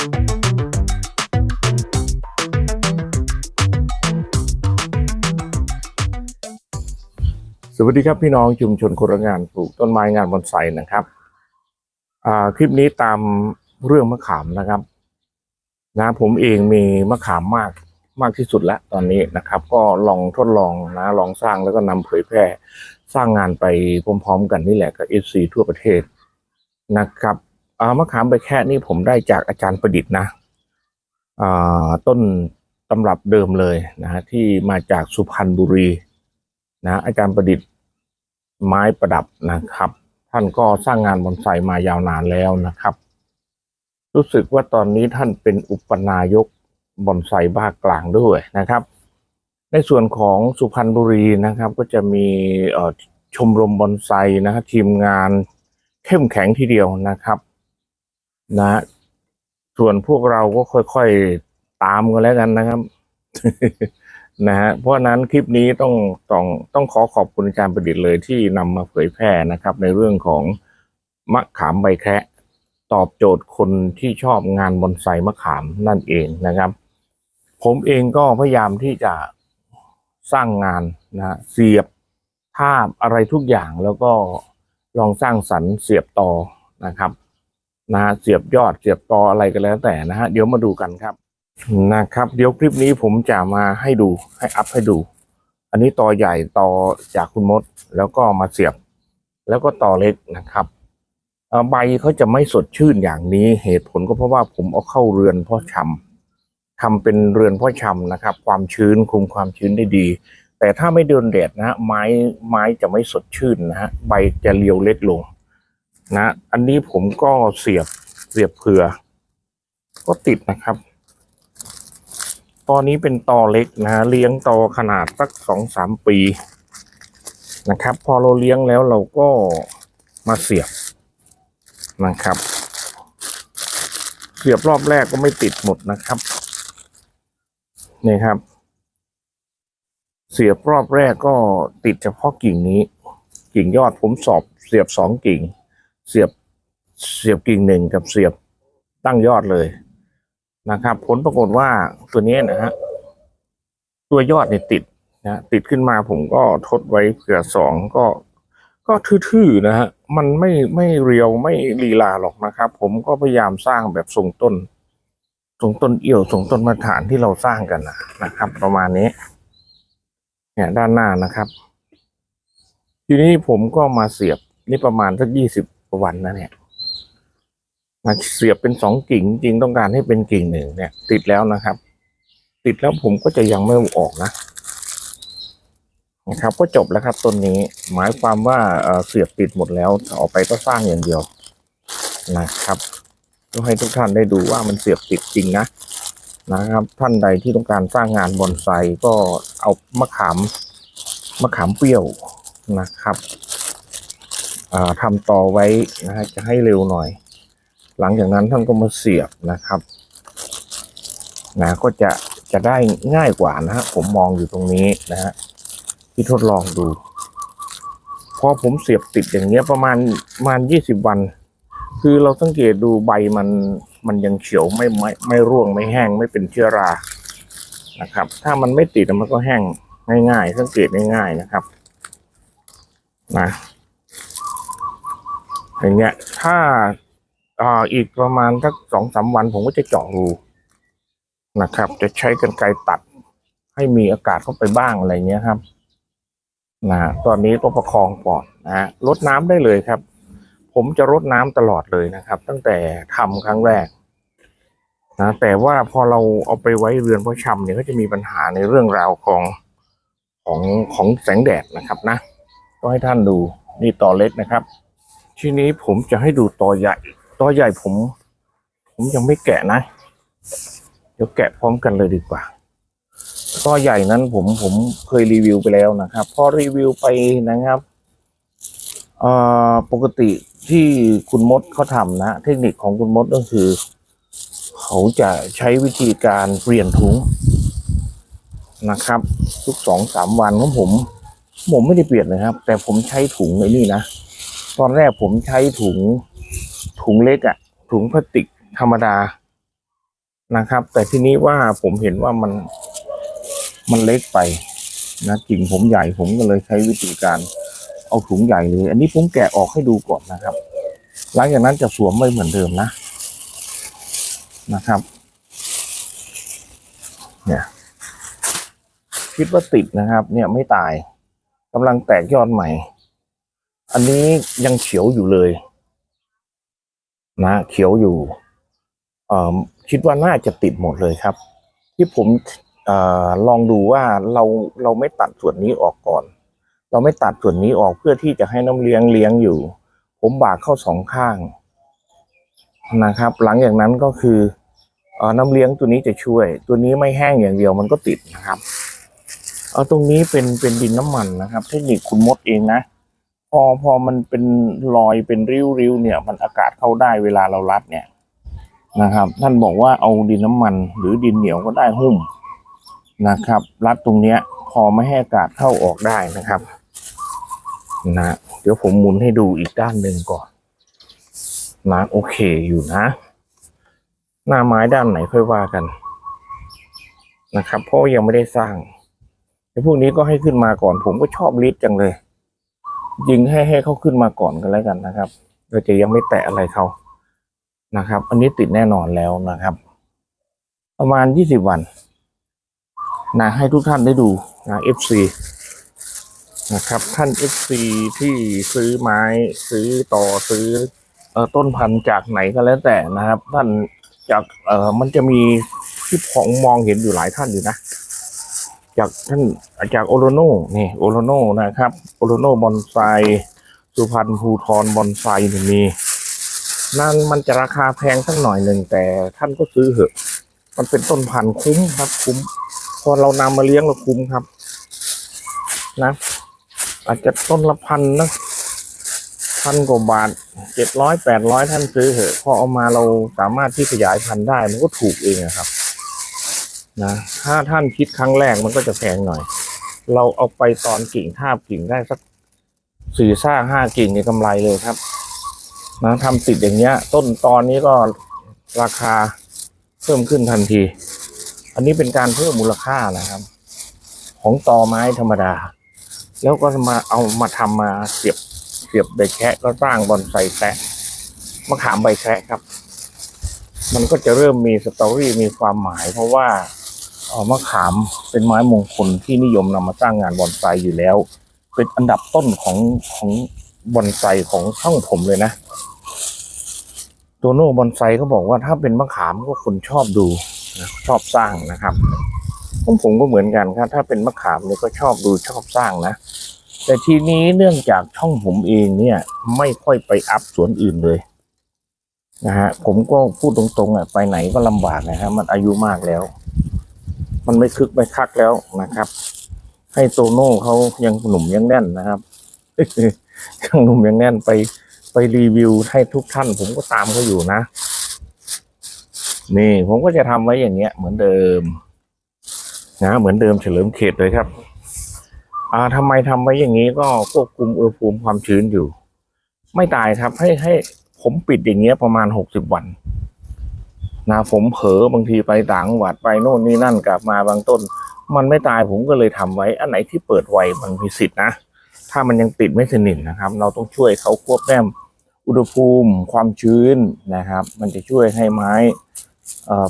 สวัสดีครับพี่น้องชุมชนคนงานปลูกต้นไม้งานบอนไซนะครับคลิปนี้ตามเรื่องมะขามนะครับนะผมเองมีมะขามมากมากที่สุดแล้วตอนนี้นะครับ ก็ลองทดลองนะลองสร้างแล้วก็นำเผยแพร่สร้างงานไปพร้อมๆ กันนี่แหละกับเอซีทั่วประเทศนะครับ มะขามใบแค่นี่ผมได้จากอาจารย์ประดิษฐ์นะต้นตำรับเดิมเลยนะฮะที่มาจากสุพรรณบุรีนะอาจารย์ประดิษฐ์ไม้ประดับนะครับ ท่านก็สร้างงานบอนไซมายาวนานแล้วนะครับ รู้สึกว่าตอนนี้ท่านเป็นอุปนายกบอนไซบ้ากลางด้วยนะครับ ในส่วนของสุพรรณบุรีนะครับ ก็จะมีชมรมบอนไซนะทีมงานเข้มแข็งทีเดียวนะครับ นะ ส่วนพวกเราก็ค่อยๆตามกันแล้วกันนะครับ นะฮะเพราะฉะนั้นคลิปนี้ต้องต้องต้องขอขอบคุณอาจารย์ประดิษฐ์เลยที่นำมาเผยแพร่นะครับ ในเรื่องของมะขามใบแคะตอบโจทย์คนที่ชอบงานบอนไซมะขามนั่นเองนะครับ ผมเองก็พยายามที่จะสร้างงานนะฮะเสียบทาบอะไรทุกอย่างแล้วก็ลองสร้างสรรค์เสียบต่อนะครับ นะฮะเสียบยอดเสียบตออะไรก็แล้วแต่นะฮะเดี๋ยวมาดูกันครับนะครับ เดี๋ยวคลิปนี้ผมจะมาให้ดูให้อัพให้ดู อันนี้ต่อใหญ่ต่อจากคุณมด แล้วก็มาเสียบ แล้วก็ต่อเล็กนะครับใบเขาจะไม่สดชื่นอย่างนี้เหตุผลก็เพราะว่าผมเอาเข้าเรือนพาะชำทำเป็นเรือนพาะชำนะครับ ความชื้นคุมความชื้นได้ดี แต่ถ้าไม่โดนแดดนะฮะไม้ไม้จะไม่สดชื่นนะฮะใบจะเรียวเล็กลง นะอันนี้ผมก็เสียบเสียบเผื่อ ก็ติดนะครับ ตอนนี้เป็นตอเล็กนะเลี้ยงตอขนาดสักสองสามปีนะครับ พอเราเลี้ยงแล้วเราก็มาเสียบนะครับ เสียบรอบแรกก็ไม่ติดหมดนะครับนี่ครับ เสียบรอบแรกก็ติดเฉพาะกิ่งนี้ กิ่งยอดผมสอบเสียบสองกิ่ง เสียบเสียบกิ่งหนึ่งกับเสียบตั้งยอดเลยนะครับ ผลปรากฏว่าตัวนี้นะฮะตัวยอดเนี่ยติดนะติดขึ้นมาผมก็ทดไว้เผื่อสองก็ ก็ทื่อๆนะฮะมันไม่ไม่เรียวไม่ลีลาหรอกนะครับ ผมก็พยายามสร้างแบบทรงต้นทรงต้นเอี่ยวทรงต้นมาตรฐานที่เราสร้างกันนะนะครับ ประมาณนี้ เนี่ยด้านหน้านะครับ ทีนี้ผมก็มาเสียบนี่ประมาณสักยี่สิบ วันนะเนี่ยมาเสียบเป็นสองกิ่งจริงต้องการให้เป็นกิ่งหนึ่งเนี่ย ติดแล้วนะครับ ติดแล้วผมก็จะยังไม่ออกนะนะครับ ก็จบแล้วครับต้นนี้หมายความว่าเสียบติดหมดแล้วออกไปก็สร้างอย่างเดียวนะครับเพื่อให้ทุกท่านได้ดูว่ามันเสียบติดจริงนะนะครับ ท่านใดที่ต้องการสร้างงานบอนไซก็เอามะขามมะขามเปรี้ยวนะครับ อ่าทำต่อไว้นะฮะจะให้เร็วหน่อย หลังจากนั้นท่านก็มาเสียบนะครับนะก็จะจะได้ง่ายกว่านะฮะผมมองอยู่ตรงนี้นะฮะที่ทดลองดู พอผมเสียบติดอย่างเงี้ยประมาณประมาณยี่สิบวัน คือเราสังเกตดูใบมันมันยังเขียวไม่ไม่ไม่ร่วงไม่แห้งไม่เป็นเชื้อรานะครับ ถ้ามันไม่ติดมันก็แห้งง่าย ๆ สังเกตง่ายๆนะครับ นะ อย่างเงี้ย ถ้าอ่าอีกประมาณสักสองสามวันผมก็จะเจาะรูนะครับ จะใช้กรรไกรตัด ให้มีอากาศเข้าไปบ้างอะไรเงี้ยครับนะตอนนี้ก็ประคองปอดนะฮะลดน้ำได้เลยครับ ผมจะรดน้ำตลอดเลยนะครับ ตั้งแต่ทำครั้งแรกนะแต่ว่าพอเราเอาไปไว้เรือนพ่อชำเนี่ยก็จะมีปัญหาในเรื่องราวของของของแสงแดดนะครับนะ ก็ให้ท่านดูนี่ต่อเล็กนะครับ ทีนี้ผมจะให้ดูตอใหญ่ตอใหญ่ผม ผมยังไม่แกะนะ เดี๋ยวแกะพร้อมกันเลยดีกว่าตอใหญ่นั้นผมผมเคยรีวิวไปแล้วนะครับ พอรีวิวไปนะครับอ่อปกติที่คุณมดเขาทำนะ เทคนิคของคุณมดก็คือ เขาจะใช้วิธีการเปลี่ยนถุงนะครับ ทุกสองสามวันของผม ผมไม่ได้เปลี่ยนเลยครับ แต่ผมใช้ถุงไอ้นี่นะ ตอนแรกผมใช้ถุงถุงเล็กอะถุงพลาสติกธรรมดานะครับ แต่ทีนี้ว่าผมเห็นว่ามันมันเล็กไปนะกิ่งผมใหญ่ผมก็เลยใช้วิธีการเอาถุงใหญ่เลย อันนี้ผมแกะออกให้ดูก่อนนะครับ หลังจากนั้นจะสวมไว้เหมือนเดิมนะนะครับ เนี่ยคิดว่าติดนะครับ เนี่ยไม่ตายกำลังแตกยอดใหม่ อันนี้ยังเขียวอยู่เลย นะเขียวอยู่เออคิดว่าน่าจะติดหมดเลยครับ ที่ผมเออลองดูว่าเราเราไม่ตัดส่วนนี้ออกก่อน เราไม่ตัดส่วนนี้ออกเพื่อที่จะให้น้ำเลี้ยงเลี้ยงอยู่ ผมบากเข้าสองข้างนะครับ หลังจากนั้นก็คือเออน้ำเลี้ยงตัวนี้จะช่วย ตัวนี้ไม่แห้งอย่างเดียวมันก็ติดนะครับเอาตรงนี้เป็นเป็นดินน้ำมันนะครับ เทคนิคคุณมดเองนะ พอพอมันเป็นรอยเป็นริ้วๆเนี่ย มันอากาศเข้าได้เวลาเรารัดเนี่ยนะครับ ท่านบอกว่าเอาดินน้ำมัน หรือดินเหนียวก็ได้หุ้มนะครับ รัดตรงเนี้ย พอไม่ให้อากาศเข้าออกได้นะครับนะเดี๋ยวผมหมุนให้ดูอีกด้านหนึ่งก่อนนะโอเคอยู่นะ หน้าไม้ด้านไหนค่อยว่ากันนะครับ เพราะยังไม่ได้สร้างไอ้พวกนี้ก็ให้ขึ้นมาก่อนผมก็ชอบลิดจังเลย ยิงให้ให้เขาขึ้นมาก่อนกันแล้วกันนะครับเราจะยังไม่แตะอะไรเขานะครับ อันนี้ติดแน่นอนแล้วนะครับ ประมาณยี่สิบวันนะให้ทุกท่านได้ดูนะ FC นะครับท่าน FC ที่ซื้อไม้ซื้อต่อซื้ออต้นพันธุ์จากไหนก็แล้วแต่นะครับ ท่านจากเออมันจะมีที่ผมมองเห็นอยู่หลายท่านอยู่นะ จากท่านจากโอโลโนนี่โอโลโนนะครับโอโลโนบอนไซสุพรรณภูทรบอนไซนี่มีนั่นมันจะราคาแพงสักหน่อยหนึ่งแต่ท่านก็ซื้อเหอะมันเป็นต้นพันธุ์คุ้มครับ คุ้ม พอเรานำมาเลี้ยงเราคุ้มครับ นะ อาจจะต้นละพันนะพันกว่าบาทเจ็ดร้อยแปดร้อยท่านซื้อเหอะพอเอามาเราสามารถที่ขยายพันธุ์ได้มันก็ถูกเองครับ นะถ้าท่านคิดครั้งแรกมันก็จะแพงหน่อย เราเอาไปตอนกิ่งทาบกิ่งได้สักสี่ซ่าห้ากิ่งในกำไรเลยครับนะทำติดอย่างเงี้ย ต้นตอนนี้ก็ราคาเพิ่มขึ้นทันที อันนี้เป็นการเพิ่มมูลค่านะครับ ของตอไม้ธรรมดา แล้วก็มาเอามาทำมาเสียบเสียบใบแคะก็สร้างบอนไซแคะมะขามใบแคะครับ มันก็จะเริ่มมีสตอรี่มีความหมายเพราะว่า เอ่อมะขามเป็นไม้มงคลที่นิยมนำมาสร้างงานบอนไซอยู่แล้ว เป็นอันดับต้นของของบอนไซของช่องผมเลยนะโตโน่บอนไซเขาบอกว่าถ้าเป็นมะขามก็คนชอบดูนะชอบสร้างนะครับผมผมก็เหมือนกันครับ ถ้าเป็นมะขามเนี่ยก็ชอบดูชอบสร้างนะ แต่ทีนี้เนื่องจากช่องผมเองเนี่ย ไม่ค่อยไปอัพสวนอื่นเลยนะฮะผมก็พูดตรงๆอะไปไหนก็ลำบากนะฮะมันอายุมากแล้ว มันไม่คึกไม่คักแล้วนะครับ ให้โตโน่เขายังหนุ่มยังแน่นนะครับยังหนุ่มยังแน่นไปไปรีวิวให้ทุกท่าน ผมก็ตามเขาอยู่นะ นี่ผมก็จะทำไว้อย่างเงี้ย เหมือนเดิม นะเหมือนเดิมเฉลิมเขตเลยครับ อ่าทำไมทำไว้อย่างนี้ก็ควบคุมอุณหภูมิความชื้นอยู่ ไม่ตายครับ ให้ให้ผมปิดอย่างเงี้ยประมาณหกสิบวัน นะผมเผลอบางทีไปต่างจังหวัดไปโน่นนี่นั่นกลับมาบางต้น มันไม่ตายผมก็เลยทำไว้ อันไหนที่เปิดไวมันมีสิทธินะ ถ้ามันยังติดไม่สนิทนะครับ เราต้องช่วยเขาควบแต้มอุณหภูมิ ความชื้นนะครับ มันจะช่วยให้ไม้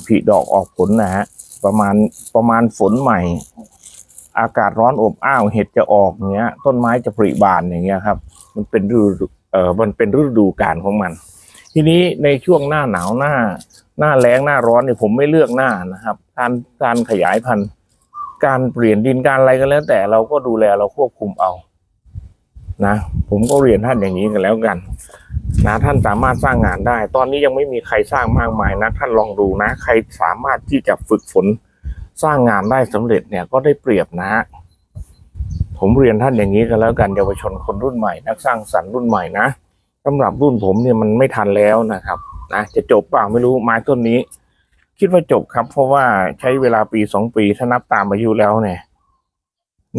ผลิดอกออกผลนะฮะประมาณประมาณฝนใหม่ อากาศร้อนอบอ้าวเห็ดจะออกอย่างเงี้ย ต้นไม้จะผลิบานอย่างเงี้ยครับ มันเป็นฤดูเออมันเป็นฤดูกาลของมัน ทีนี้ในช่วงหน้าหนาวหน้า หน้าแล้งหน้าร้อนเนี่ยผมไม่เลือกหน้านะครับ การการขยายพันธุ์ การเปลี่ยนดินการอะไรก็แล้ว แต่เราก็ดูแลเราควบคุมเอานะผมก็เรียนท่านอย่างนี้กันแล้วกัน นะท่านสามารถสร้างงานได้ ตอนนี้ยังไม่มีใครสร้างมากมายนะท่านลองดูนะ ใครสามารถที่จะฝึกฝนสร้างงานได้สำเร็จเนี่ยก็ได้เปรียบนะ ผมเรียนท่านอย่างนี้กันแล้วกันเยาวชนคนรุ่นใหม่ นักสร้างสรรค์รุ่นใหม่นะ สำหรับรุ่นผมเนี่ยมันไม่ทันแล้วนะครับนะจะจบเปล่าไม่รู้ไม้ต้นนี้ คิดว่าจบครับ เพราะว่าใช้เวลาปีสองปีถ้านับตามอายุแล้วเนี่ย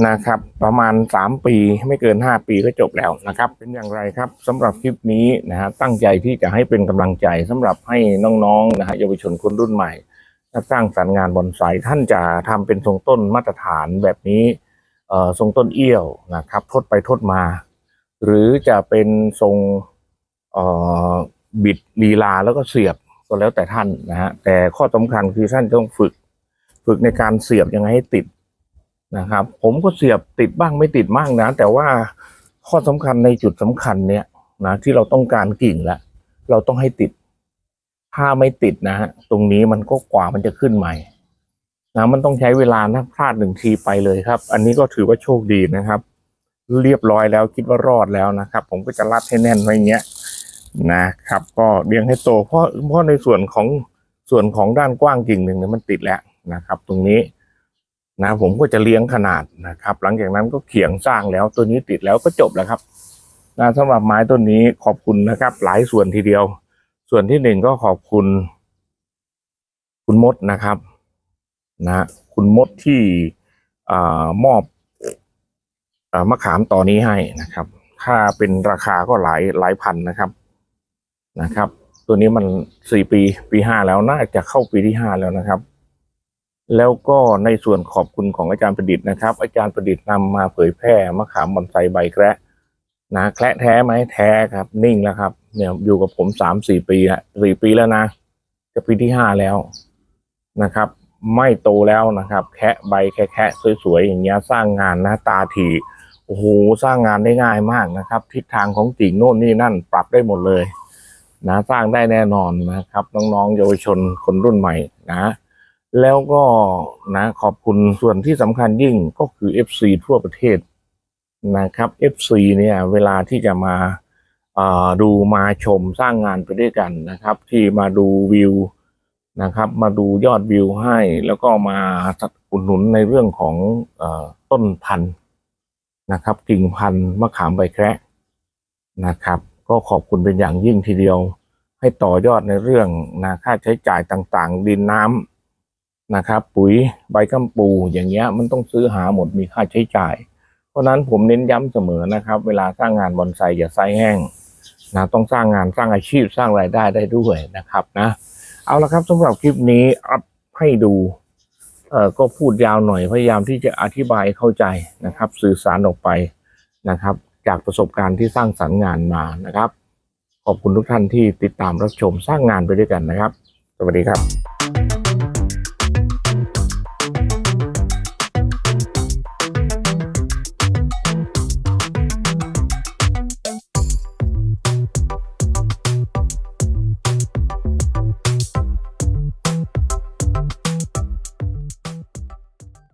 นะครับ ประมาณสามปีไม่เกินห้าปีก็จบแล้วนะครับ เป็นอย่างไรครับสำหรับคลิปนี้นะฮะตั้งใจที่จะให้เป็นกำลังใจสำหรับให้น้องๆนะฮะเยาวชนคนรุ่นใหม่นักสร้างสรรค์งานบอนไซท่านจะทำเป็นทรงต้นมาตรฐานแบบนี้เอ่อทรงต้นเอี้ยวนะครับ ทดไปทดมา หรือจะเป็นทรงบิดลีลาแล้วก็เสียบก็แล้วแต่ท่านนะฮะแต่ข้อสำคัญคือท่านต้องฝึก ฝึกในการเสียบยังไงให้ติดนะครับ ผมก็เสียบติดบ้างไม่ติดบ้างนะ แต่ว่าข้อสำคัญในจุดสำคัญเนี่ยนะที่เราต้องการกิ่งล้วเราต้องให้ติด ถ้าไม่ติดนะฮะตรงนี้มันก็กว่ามันจะขึ้นใหม่นะมันต้องใช้เวลานะพลาดหนึ่งทีไปเลยครับ อันนี้ก็ถือว่าโชคดีนะครับ เรียบร้อยแล้วคิดว่ารอดแล้วนะครับ ผมก็จะรัดให้แน่นไว้เงี้ยนะครับ ก็เลี้ยงให้โตเพราะเพราะในส่วนของส่วนของด้านกว้างกิ่งหนึ่งเนี่ยมันติดแล้วนะครับ ตรงนี้นะผมก็จะเลี้ยงขนาดนะครับ หลังจากนั้นก็เขียงสร้างแล้วตัวนี้ติดแล้วก็จบแล้วครับนะสำหรับไม้ต้นนี้ขอบคุณนะครับ หลายส่วนทีเดียว ส่วนที่หนึ่งก็ขอบคุณ คุณมดนะครับ นะ คุณมดที่อ่ามอบ มะขามต่อนนี้ให้นะครับ ถ้าเป็นราคาก็หลายหลายพันนะครับนะครับ ตัวนี้มันสี่ปีปีห้าแล้วน่าจะเข้าปีที่ห้าแล้วนะครับ แล้วก็ในส่วนขอบคุณของอาจารย์ประดิษฐ์นะครับ อาจารย์ประดิษฐ์นำมาเผยแพร่มะขามบอนไซใบแกระนะแคระแท้ไหมแท้ครับ นิ่งแล้วครับ เนี่ยอยู่กับผมสามสี่ปีละสี่ปีแล้วนะจะปีที่ห้าแล้วนะครับ ไม่โตแล้วนะครับ แคะใบแค่แคะสวยๆอย่างเงี้ยสร้างงานหน้าตาถี่ โอ้โหสร้างงานได้ง่ายมากนะครับ ทิศทางของกิ่งโน่นนี่นั่นปรับได้หมดเลยนะสร้างได้แน่นอนนะครับ น้องๆเยาวชนคนรุ่นใหม่นะ แล้วก็นะขอบคุณส่วนที่สำคัญยิ่งก็คือ FC ทั่วประเทศนะครับ FC เนี่ยเวลาที่จะมาดูมาชมสร้างงานไปด้วยกันนะครับ ที่มาดูวิวนะครับ มาดูยอดวิวให้ แล้วก็มาสนับสนุนในเรื่องของออต้นพันธุ์ นะครับ กิ่งพันธุ์มะขามใบแคระนะครับ ก็ขอบคุณเป็นอย่างยิ่งทีเดียว ให้ต่อยอดในเรื่องนะค่าใช้จ่ายต่างๆ ดินน้ำนะครับ ปุ๋ยใบกัมปูอย่างเงี้ยมันต้องซื้อหาหมดมีค่าใช้จ่าย เพราะนั้นผมเน้นย้ำเสมอนะครับ เวลาสร้างงานบอนไซอย่าไซแห้งนะต้องสร้างงานสร้างอาชีพสร้างรายได้ได้ด้วยนะครับนะ เอาละครับสำหรับคลิปนี้อัพให้ดู ก็พูดยาวหน่อยพยายามที่จะอธิบายเข้าใจนะครับ สื่อสารออกไปนะครับ จากประสบการณ์ที่สร้างสรรค์งานมานะครับ ขอบคุณทุกท่านที่ติดตามรับชมสร้างงานไปด้วยกันนะครับ สวัสดีครับ